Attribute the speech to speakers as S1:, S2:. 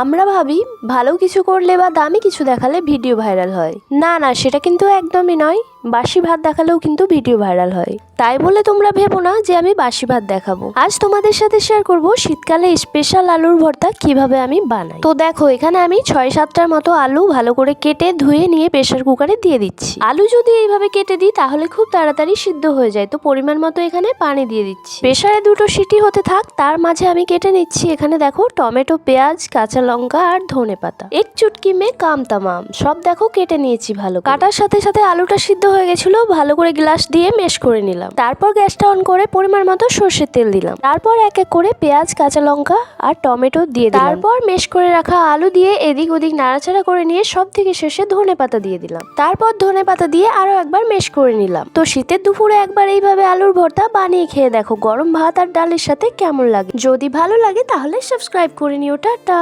S1: আমরা ভাবি, ভালো কিছু করলে বা দামি কিছু দেখালে ভিডিও ভাইরাল হয়। না না, সেটা কিন্তু একদমই নয়। বাসি ভাত দেখালেও কিন্তু ভিডিও ভাইরাল হয়। তাই বলে তোমরা ভেবো না যে আমি বাসি ভাত দেখাবো। আজ তোমাদের সাথে শেয়ার করব শীতকালে স্পেশাল আলুর ভর্তা কীভাবে আমি বানাই। তো দেখো, এখানে আমি ছয় সাতটার মতো আলু ভালো করে কেটে ধুয়ে নিয়ে প্রেশার কুকারে দিয়ে দিচ্ছি। আলু যদি এইভাবে কেটে দিই, তাহলে খুব তাড়াতাড়ি সিদ্ধ হয়ে যায়। তো পরিমাণ মতো এখানে পানি দিয়ে দিচ্ছি। প্রেশারে দুটো সিটি হতে থাক, তার মাঝে আমি কেটে নিচ্ছি এখানে দেখো টমেটো, পেঁয়াজ, কাঁচা লঙ্কা আর ধনে পাতা এক চুটকি মে কাম তামাম। সব দেখো কেটে নিয়েছি ভালো কাটার সাথে সাথে আলুটা সিদ্ধ হয়ে গেছিল, ভালো করে গ্লাস দিয়ে মেশ করে নিলাম। তারপর গ্যাসটা অন করে পরিমাণ মতো সর্ষের তেল দিলাম। তারপর এক এক করে পেঁয়াজ, কাঁচা লঙ্কা আর টমেটো দিয়ে তারপর মেশ করে রাখা আলু দিয়ে এদিক ওদিক নাড়াচাড়া করে নিয়ে সব থেকে শেষে ধনে পাতা দিয়ে দিলাম। তারপর ধনে পাতা দিয়ে আরও একবার মেশ করে নিলাম। তো শীতের দুপুরে একবার এইভাবে আলুর ভর্তা বানিয়ে খেয়ে দেখো গরম ভাত আর ডালের সাথে কেমন লাগে। যদি ভালো লাগে তাহলে সাবস্ক্রাইব করে নিও, টাটা।